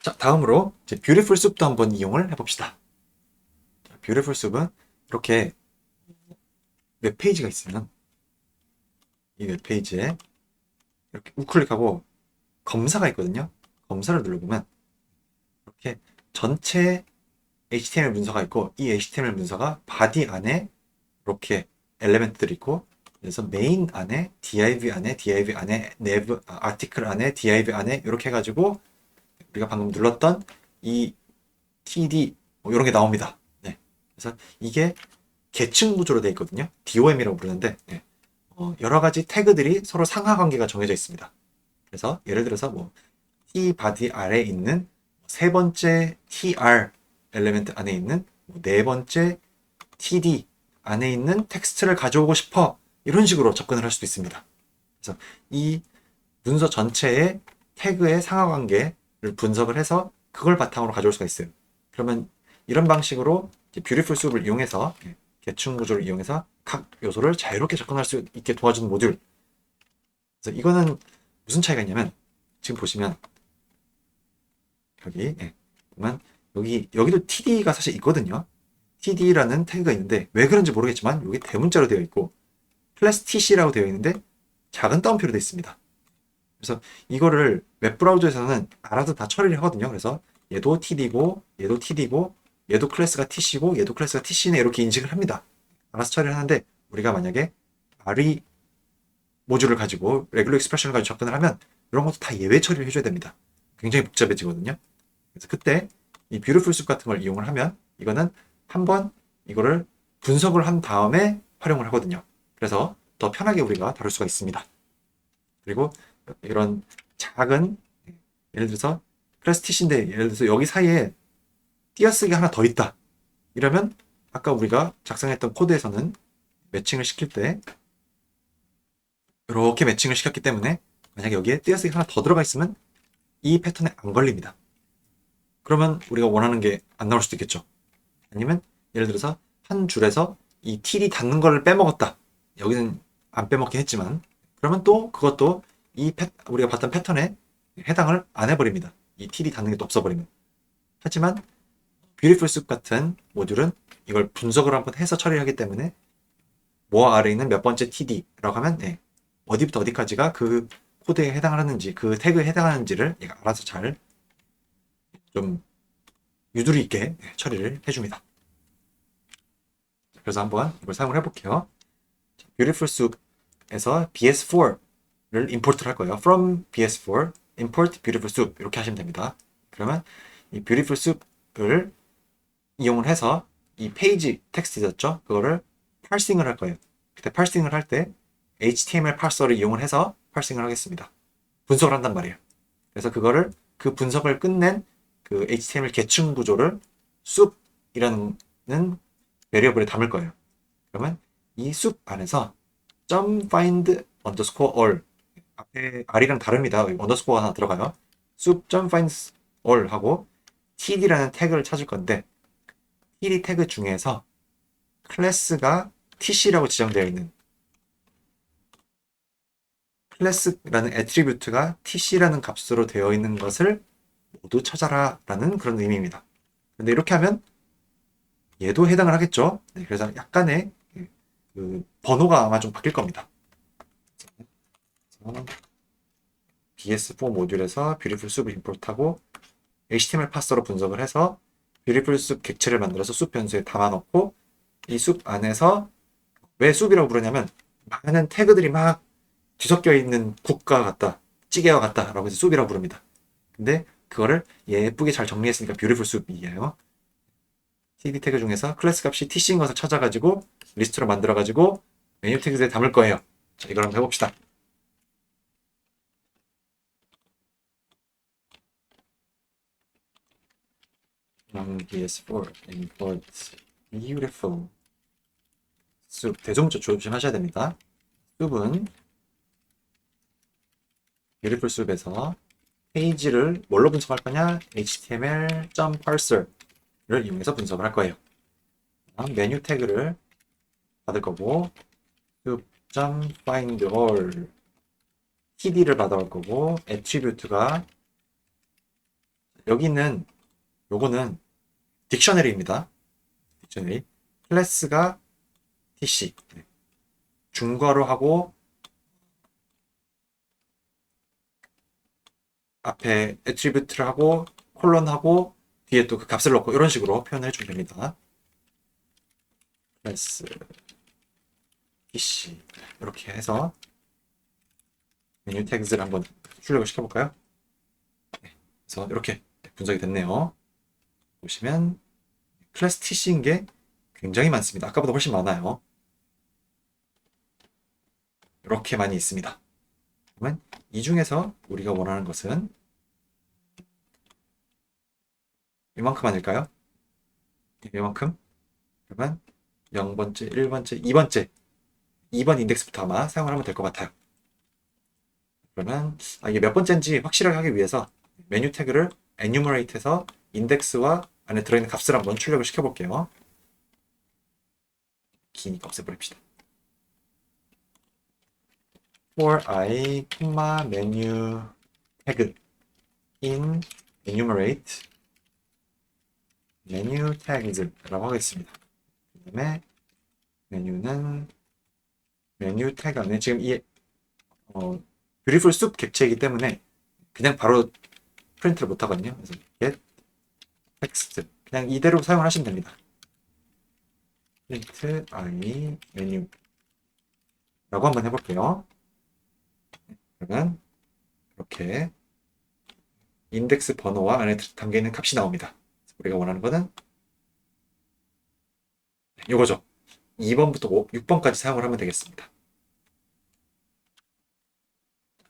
자, 다음으로 이제 뷰티풀 숲도 한번 이용을 해봅시다. 자, 뷰티풀 숲은 이렇게 웹페이지가 있으면 이 웹페이지에 이렇게 우클릭하고 검사가 있거든요. 검사를 눌러보면 이렇게 전체 HTML 문서가 있고 이 HTML 문서가 바디 안에 이렇게 엘레멘트들이 있고 그래서 메인 안에 div 안에 div 안에 nev 아, 아티클 안에 div 안에 이렇게 해가지고 우리가 방금 눌렀던 이 td 뭐 이런 게 나옵니다. 네. 그래서 이게 계층 구조로 되어 있거든요. DOM이라고 부르는데 네. 어, 여러 가지 태그들이 서로 상하 관계가 정해져 있습니다. 그래서 예를 들어서 뭐 t 바디 아래에 있는 세 번째 tr 엘레멘트 안에 있는 뭐네 번째 td 안에 있는 텍스트를 가져오고 싶어 이런 식으로 접근을 할 수도 있습니다. 그래서 이 문서 전체의 태그의 상하 관계를 분석을 해서 그걸 바탕으로 가져올 수가 있어요. 그러면 이런 방식으로 뷰티풀 숲을 이용해서 예, 계층 구조를 이용해서 각 요소를 자유롭게 접근할 수 있게 도와주는 모듈. 그래서 이거는 무슨 차이가 있냐면 지금 보시면 여기 예, 보면 여기 여기도 TD가 사실 있거든요. TD라는 태그가 있는데 왜 그런지 모르겠지만 여기 대문자로 되어 있고 클래스 TC라고 되어 있는데 작은 따옴표로 되어 있습니다. 그래서 이거를 웹 브라우저에서는 알아서 다 처리를 하거든요. 그래서 얘도 TD고 얘도 TD고 얘도 클래스가 TC고 얘도 클래스가 TC네 이렇게 인식을 합니다. 알아서 처리를 하는데 우리가 만약에 RE 모듈을 가지고 레귤러 익스프레션을 가지고 접근을 하면 이런 것도 다 예외 처리를 해줘야 됩니다. 굉장히 복잡해지거든요. 그래서 그때 이 뷰티풀 숲 같은 걸 이용을 하면 이거는 한번 이거를 분석을 한 다음에 활용을 하거든요. 그래서 더 편하게 우리가 다룰 수가 있습니다. 그리고 이런 작은 예를 들어서 클래스티시인데 예를 들어서 여기 사이에 띄어쓰기 하나 더 있다. 이러면 아까 우리가 작성했던 코드에서는 매칭을 시킬 때 이렇게 매칭을 시켰기 때문에 만약에 여기에 띄어쓰기 하나 더 들어가 있으면 이 패턴에 안 걸립니다. 그러면 우리가 원하는 게 안 나올 수도 있겠죠. 아니면 예를 들어서 한 줄에서 이 틸이 닿는 걸 빼먹었다. 여기는 안 빼먹긴 했지만 그러면 또 그것도 이 패, 우리가 봤던 패턴에 해당을 안 해버립니다. 이 틸이 닿는 게또 없어버리면. 하지만 뷰티풀 숲 같은 모듈은 이걸 분석을 한번 해서 처리하기 때문에 모아 아래에 있는 몇 번째 TD라고 하면 네, 어디부터 어디까지가 그 코드에 해당하는지 그 태그에 해당하는지를 얘가 알아서 잘 좀 유두리 있게 처리를 해줍니다. 그래서 한번 이걸 사용을 해볼게요. Beautiful Soup에서 BS4 를 임포트를 할 거예요. From BS4 import Beautiful Soup 이렇게 하시면 됩니다. 그러면 이 Beautiful Soup을 이용을 해서 이 페이지 텍스트 있었죠? 그거를 파싱을 할 거예요. 그때 파싱을 할 때 HTML 파서를 이용을 해서 파싱을 하겠습니다. 분석을 한단 말이에요. 그래서 그거를 그 분석을 끝낸 그 HTML 계층 구조를 숲이라는 베리어블에 담을 거예요. 그러면 이숲 안에서 점 find underscore all 앞에 r이랑 다릅니다. 언더스코어가 하나 들어가요. find all 하고 td라는 태그를 찾을 건데 td 태그 중에서 클래스가 tc라고 지정되어 있는 클래스라는 애트리뷰트가 tc라는 값으로 되어 있는 것을 모두 찾아라 라는 그런 의미입니다. 근데 이렇게 하면 얘도 해당을 하겠죠. 네, 그래서 약간의 그 번호가 아마 좀 바뀔 겁니다. BS4 모듈에서 뷰티풀 숲을 임포트하고 HTML 파서로 분석을 해서 뷰티풀 숲 객체를 만들어서 숲 변수에 담아놓고 이 숲 안에서 왜 숲이라고 부르냐면 많은 태그들이 막 뒤섞여 있는 국과 같다, 찌개와 같다라고 해서 숲이라고 부릅니다. 근데 그거를 예쁘게 잘 정리했으니까 뷰티풀 숲이에요. TD 태그 중에서 클래스 값이 TC인 것을 찾아가지고 리스트로 만들어가지고 메뉴 태그에 담을 거예요. 자, 이걸 한번 해봅시다. 음, BS4 import beautiful 숲 대종조 조심하셔야 됩니다. 숲은 beautiful 숲에서 페이지를 뭘로 분석할 거냐? html.parser를 이용해서 분석을 할 거예요. 메뉴 태그를 받을 거고 soup.find all td를 받아올 거고 attribute가 여기 있는 요거는 딕셔너리입니다. 딕셔너리. 클래스가 tc. 네. 중괄호 하고 앞에 애트리뷰트를 하고 콜론하고 뒤에 또 그 값을 넣고 이런 식으로 표현을 해주면 됩니다. 클래스 tc 이렇게 해서 메뉴 태그를 한번 출력을 시켜볼까요? 네, 그래서 이렇게 분석이 됐네요. 보시면 클래스 TC인 게 굉장히 많습니다. 아까보다 훨씬 많아요. 이렇게 많이 있습니다. 그러면 이 중에서 우리가 원하는 것은 이만큼 아닐까요? 네, 이만큼? 그러면 0번째, 1번째, 2번째 2번 인덱스부터 아마 사용을 하면 될 것 같아요. 그러면 아, 이게 몇 번째인지 확실하게 하기 위해서 메뉴 태그를 enumerate해서 인덱스와 안에 들어있는 값을 한번 출력을 시켜볼게요. 기니까 없애버립시다. for i, menu tag in enumerate menu tags라고 하겠습니다. 그 다음에 메뉴는 메뉴 태그 안에 지금 이 어, 뷰티풀 숲 객체이기 때문에 그냥 바로 프린트를 못 하거든요. 그래서 get text 그냥 이대로 사용하시면 됩니다. print i 메뉴 라고 한번 해볼게요. 그러면 이렇게 인덱스 번호와 안에 담겨 있는 값이 나옵니다. 우리가 원하는 거는 이거죠. 2번부터 6번까지 사용을 하면 되겠습니다.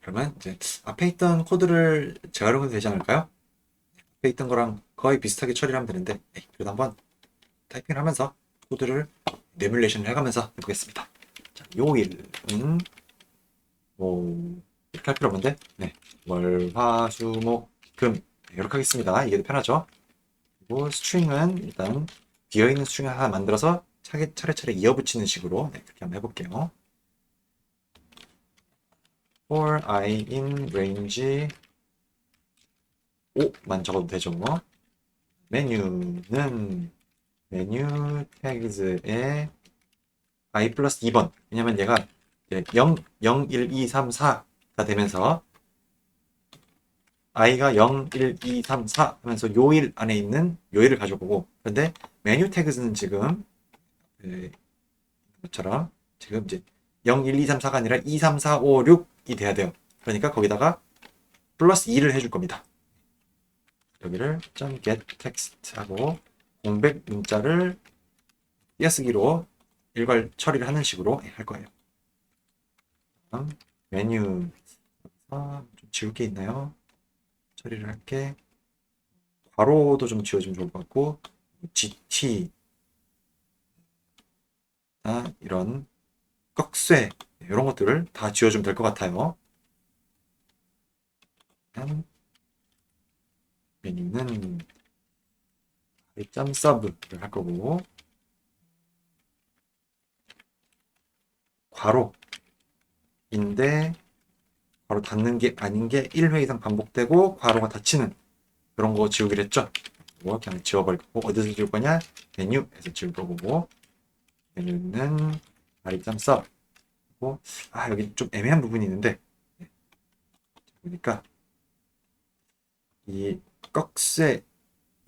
그러면 이제 앞에 있던 코드를 재활용해도 되지 않을까요? 앞에 있던 거랑 거의 비슷하게 처리를 하면 되는데 에이, 그래도 한번 타이핑을 하면서 코드를 레뮬레이션을 해가면서 해보겠습니다. 자, 요일은 뭐 이렇게 할 필요 없는데 네. 월, 화, 수, 목, 금 네, 이렇게 하겠습니다. 이게 더 편하죠? 그리고 스트링은 일단 비어있는 스트링 하나 만들어서 차례, 차례차례 이어붙이는 식으로 네, 그렇게 한번 해볼게요. for i in range 5만 적어도 되죠. 메뉴는 메뉴 태그즈에 i 플러스 2번 왜냐면 얘가 0, 0, 1, 2, 3, 4가 되면서 i가 0, 1, 2, 3, 4 하면서 요일 안에 있는 요일을 가져보고 그런데 메뉴 태그즈는 지금 네, 것처럼 지금 이제 0, 1, 2, 3, 4가 아니라 2, 3, 4, 5, 6이 돼야 돼요. 그러니까 거기다가 플러스 2를 해줄 겁니다. 여기를 .get text 하고 공백 문자를 띄어쓰기로 일괄 처리를 하는 식으로 할 거예요. 다음 메뉴 좀 지울 게 있나요? 처리를 할게. 괄호도 좀 지워주면 좋을 것 같고 GT 아, 이런 꺽쇠 이런 것들을 다 지워주면 될 것 같아요. 메뉴는 점 서브를 할 거고 괄호인데 괄호 닫는 게 아닌 게 1회 이상 반복되고 괄호가 닫히는 그런 거 지우기로 했죠. 그냥 지워버릴 거고 어디서 지울 거냐? 메뉴에서 지울 거고 메뉴는 써. 그리고 아 여기 좀 애매한 부분이 있는데 네. 보니까 이 꺽쇠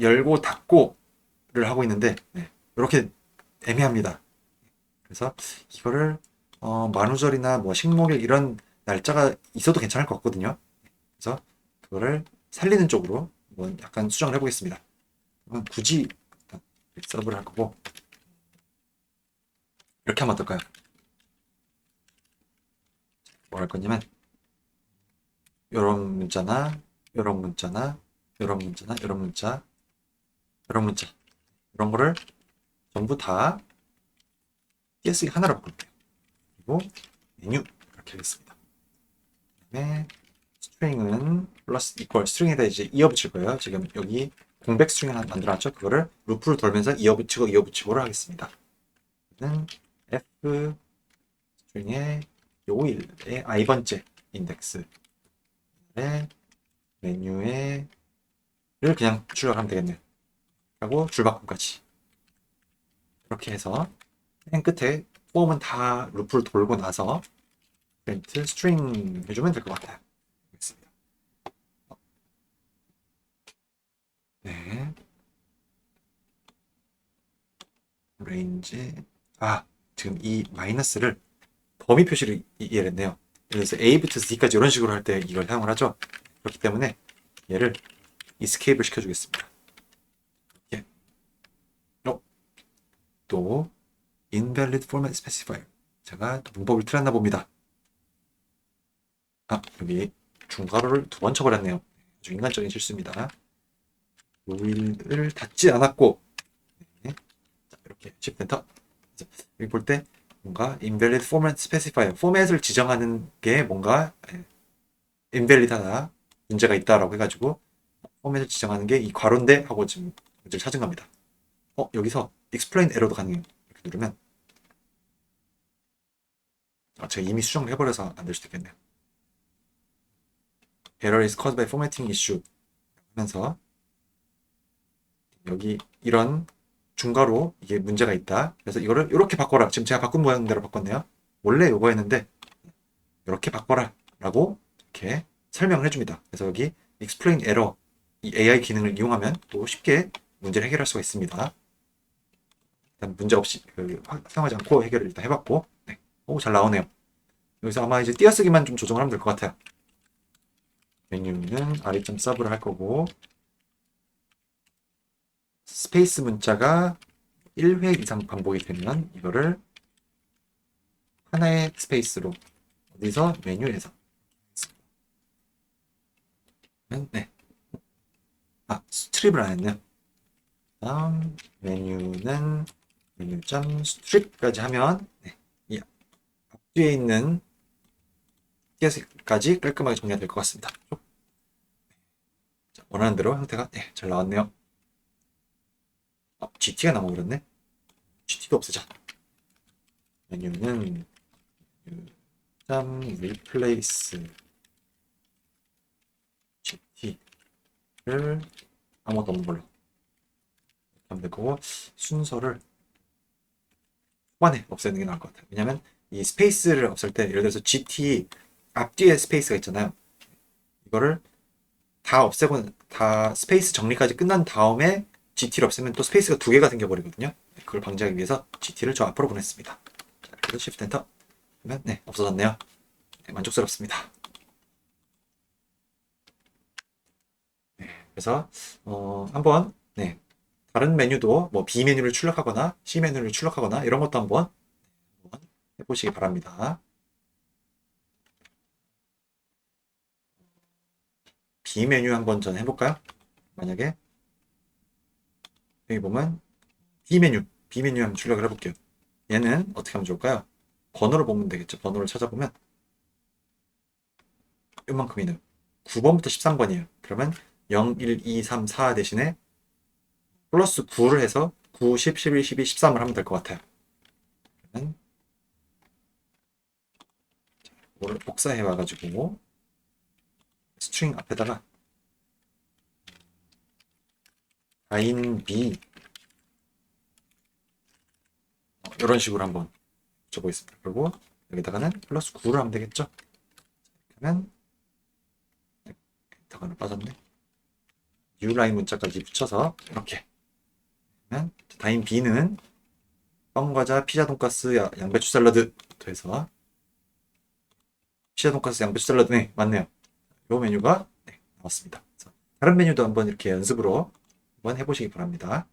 열고 닫고를 하고 있는데 네. 이렇게 애매합니다. 그래서 이거를 어, 만우절이나 뭐 식목일 이런 날짜가 있어도 괜찮을 것 같거든요. 그래서 그거를 살리는 쪽으로 한번 약간 수정을 해보겠습니다. 굳이 서브를 할 거고 이렇게 하면 어떨까요? 뭐할 거냐면 이런 문자나 이런 문자나 이런 문자나 이런 문자 이런 문자 이런 거를 전부 다 띄어쓰기 하나로 바꿀게요. 그리고 메뉴 이렇게 하겠습니다. 그다음에 스트링은 플러스 이퀄 스트링에다 이제 이어붙일 거예요. 지금 여기 공백 스트링 하나 만들어놨죠. 그거를 루프를 돌면서 이어붙이고 이어붙이고를 하겠습니다. 는 f 스트링의 요일의 i번째 인덱스의 메뉴의 그냥 출력하면 되겠네요. 하고 줄바꿈까지 이렇게 해서 맨 끝에 폼은 다 루프를 돌고 나서 프린트 스트링 해주면 될 것 같아요. 알겠습니다. 네. 레인지 아 지금 이 마이너스를 범위 표시를 이- 이해를 했네요. 그래서 A부터 Z까지 이런 식으로 할 때 이걸 사용을 하죠. 그렇기 때문에 얘를 이스케이프를 시켜주겠습니다. 예. 어? 또 invalid format specifier. 제가 또 문법을 틀렸나 봅니다. 아 여기 중괄호를 두 번 쳐버렸네요. 아주 인간적인 실수입니다. 우일을 닫지 않았고 네. 자, 이렇게 엔터 여기 볼 때 뭔가 invalid format specifier 포맷을 지정하는 게 뭔가 예, invalid하다 문제가 있다라고 해가지고 포맷을 지정하는 게 이 괄호인데 하고 지금 문제를 찾은 겁니다. 어 여기서 explain error도 가능해요. 이렇게 누르면 아, 제가 이미 수정을 해버려서 안 될 수도 있겠네요. error is caused by formatting issue 하면서 여기 이런 중괄호 이게 문제가 있다. 그래서 이거를 이렇게 바꿔라. 지금 제가 바꾼 모양대로 바꿨네요. 원래 요거였는데 이렇게 바꿔라 라고 이렇게 설명을 해줍니다. 그래서 여기 explain error 이 AI 기능을 이용하면 또 쉽게 문제를 해결할 수가 있습니다. 일단 문제 없이 그, 화- 사용하지 않고 해결을 일단 해봤고 네. 오, 잘 나오네요. 여기서 아마 이제 띄어쓰기만 좀 조정을 하면 될 것 같아요. 메뉴는 i.sub를 서브를 할 거고 스페이스 문자가 1회 이상 반복이 되면 이거를 하나의 스페이스로 어디서 메뉴에서 네. 아 스트립을 안 했네요. 다음 메뉴는 메뉴점 스트립까지 하면 네. 이 앞뒤에 있는 띄어쓰기까지 깔끔하게 정리가 될 것 같습니다. 자, 원하는 대로 형태가 네, 잘 나왔네요. 아, GT가 남아버렸네. GT도 없애자. 메뉴는 점 replace GT를 아무것도 없는 걸로 이렇게 하면 되고 순서를 초반에 없애는 게 나을 것 같아요. 왜냐면 이 스페이스를 없앨 때 예를 들어서 GT 앞뒤에 스페이스가 있잖아요. 이거를 다 없애고 다 스페이스 정리까지 끝난 다음에 GT를 없애면 또 스페이스가 두 개가 생겨버리거든요. 그걸 방지하기 위해서 GT를 저 앞으로 보냈습니다. 자, 그래서 Shift 하면 네 없어졌네요. 네, 만족스럽습니다. 네, 그래서 어, 한번 네, 다른 메뉴도 뭐 B 메뉴를 출력하거나 C 메뉴를 출력하거나 이런 것도 한번, 해보시기 바랍니다. B 메뉴 한번 전 해볼까요? 만약에 여기 보면 B 메뉴, B 메뉴 한번 출력을 해볼게요. 얘는 어떻게 하면 좋을까요? 번호를 보면 되겠죠. 번호를 찾아보면 이만큼이네요. 9번부터 13번이에요. 그러면 0, 1, 2, 3, 4 대신에 플러스 9를 해서 9, 10, 11, 12, 13을 하면 될 것 같아요. 그러면 이거를 복사해 와가지고 스트링 앞에다가 아인 B 어, 이런 식으로 한번 붙여보겠습니다. 그리고 여기다가는 플러스 9를 하면 되겠죠? 그러면 여기다가는 빠졌네. U라인 문자까지 붙여서 이렇게 그러면 다인 B는 빵과자, 피자 돈가스, 야- 양배추 샐러드 해서 피자 돈가스, 양배추 샐러드 네 맞네요. 이 메뉴가 네, 나왔습니다. 다른 메뉴도 한번 이렇게 연습으로 한번 해보시기 바랍니다.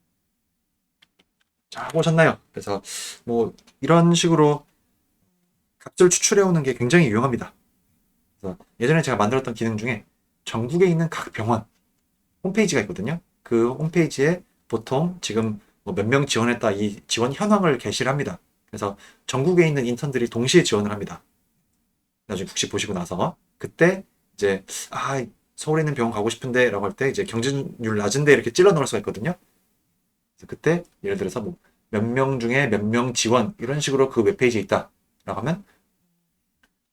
자, 보셨나요? 그래서 뭐 이런 식으로 값을 추출해 오는 게 굉장히 유용합니다. 예전에 제가 만들었던 기능 중에 전국에 있는 각 병원 홈페이지가 있거든요. 그 홈페이지에 보통 지금 뭐 몇 명 지원했다 이 지원 현황을 게시를 합니다. 그래서 전국에 있는 인턴들이 동시에 지원을 합니다. 나중에 국시 보시고 나서 그때 이제 아 서울에 있는 병원 가고 싶은데 라고 할 때 이제 경쟁률 낮은데 이렇게 찔러 넣을 수가 있거든요. 그래서 그때 예를 들어서 뭐 몇 명 중에 몇 명 지원 이런 식으로 그 웹페이지에 있다 라고 하면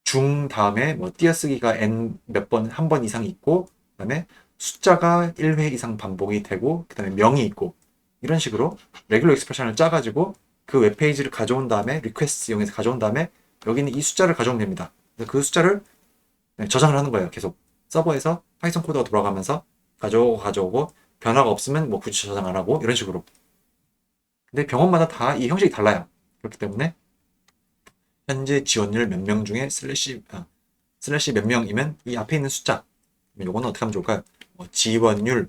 중 다음에 뭐 띄어쓰기가 n 몇 번 한 번 이상 있고 그다음에 숫자가 1회 이상 반복이 되고 그 다음에 명이 있고 이런 식으로 레귤러 익스프레션을 짜가지고 그 웹페이지를 가져온 다음에 리퀘스트 이용해서 가져온 다음에 여기 있는 이 숫자를 가져오면 됩니다. 그래서 그 숫자를 네, 저장을 하는 거예요. 계속 서버에서 파이썬 코드가 돌아가면서 가져오고 가져오고 변화가 없으면 뭐 굳이 저장 안 하고 이런 식으로. 근데 병원마다 다 이 형식이 달라요. 그렇기 때문에 현재 지원율 몇 명 중에 슬래시 아, 슬래시 몇 명이면 이 앞에 있는 숫자 요거는 어떻게 하면 좋을까요? 뭐 지원율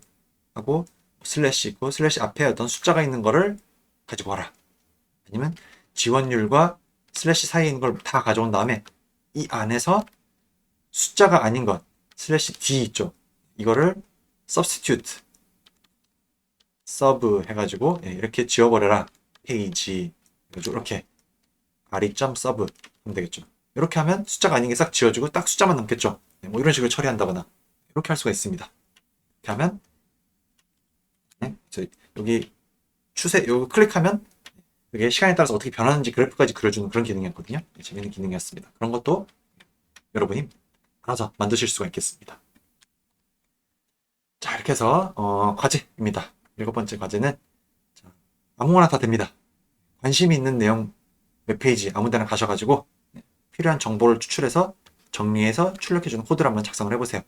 하고 슬래시 있고 슬래시 앞에 어떤 숫자가 있는 거를 가지고 와라. 아니면 지원율과 슬래시 사이에 있는 걸 다 가져온 다음에 이 안에서 숫자가 아닌 것 슬래시 d 있죠. 이거를 substitute sub 해가지고 예, 이렇게 지워버려라 페이지 이렇게 re.sub 하면 되겠죠. 이렇게 하면 숫자가 아닌 게 싹 지워지고 딱 숫자만 남겠죠. 네, 뭐 이런 식으로 처리한다거나 이렇게 할 수가 있습니다. 이렇게 하면 네, 저 여기 추세 여기 클릭하면 이게 시간에 따라서 어떻게 변하는지 그래프까지 그려주는 그런 기능이었거든요. 네, 재밌는 기능이었습니다. 그런 것도 여러분이 알아서 만드실 수가 있겠습니다. 자 이렇게 해서 어, 과제입니다. 일곱 번째 과제는 자, 아무거나 다 됩니다. 관심이 있는 내용 웹페이지 아무데나 가셔가지고 네, 필요한 정보를 추출해서 정리해서 출력해주는 코드를 한번 작성을 해보세요.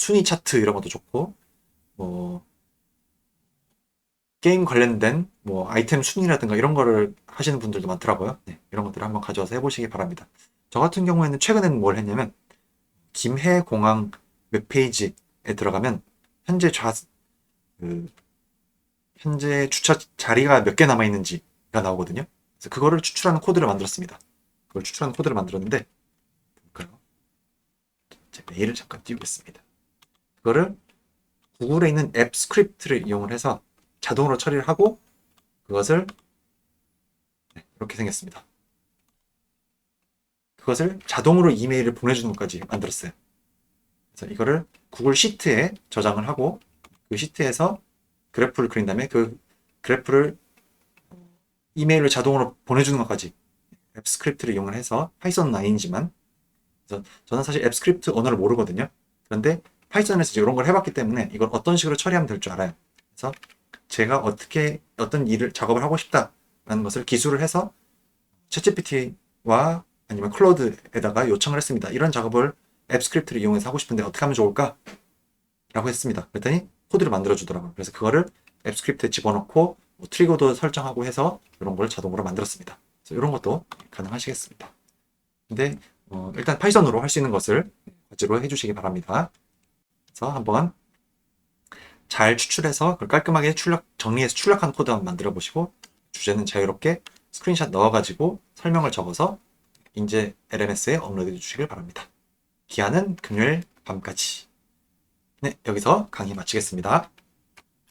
순위 차트 이런 것도 좋고 뭐 게임 관련된 뭐 아이템 순위라든가 이런 거를 하시는 분들도 많더라고요. 네, 이런 것들을 한번 가져와서 해보시기 바랍니다. 저 같은 경우에는 최근에는 뭘 했냐면 김해 공항 웹페이지에 들어가면 현재 좌, 그, 현재 주차 자리가 몇 개 남아 있는지가 나오거든요. 그래서 그거를 추출하는 코드를 만들었습니다. 그걸 추출하는 코드를 만들었는데 볼까요? 제 메일을 잠깐 띄우겠습니다. 그거를 구글에 있는 앱 스크립트를 이용을 해서 자동으로 처리를 하고 그것을 네, 이렇게 생겼습니다. 그것을 자동으로 이메일을 보내주는 것까지 만들었어요. 그래서 이거를 구글 시트에 저장을 하고 그 시트에서 그래프를 그린 다음에 그 그래프를 이메일을 자동으로 보내주는 것까지 앱 스크립트를 이용을 해서 파이썬 9이지만 그래서 저는 사실 앱 스크립트 언어를 모르거든요. 그런데 파이썬에서 이런 걸 해봤기 때문에 이걸 어떤 식으로 처리하면 될 줄 알아요. 그래서 제가 어떻게 어떤 일을 작업을 하고 싶다라는 것을 기술을 해서 챗GPT와 아니면 클로드에다가 요청을 했습니다. 이런 작업을 앱 스크립트를 이용해서 하고 싶은데 어떻게 하면 좋을까? 라고 했습니다. 그랬더니 코드를 만들어 주더라고요. 그래서 그거를 앱 스크립트에 집어넣고 뭐 트리거도 설정하고 해서 이런 걸 자동으로 만들었습니다. 그래서 이런 것도 가능하시겠습니다. 근데 어, 일단 파이썬으로 할 수 있는 것을 과제로 해주시기 바랍니다. 그래서 한번 잘 추출해서 그걸 깔끔하게 출력 정리해서 출력한 코드 한번 만들어 보시고 주제는 자유롭게 스크린샷 넣어가지고 설명을 적어서 인제 LMS에 업로드 해 주시길 바랍니다. 기한은 금요일 밤까지. 네, 여기서 강의 마치겠습니다.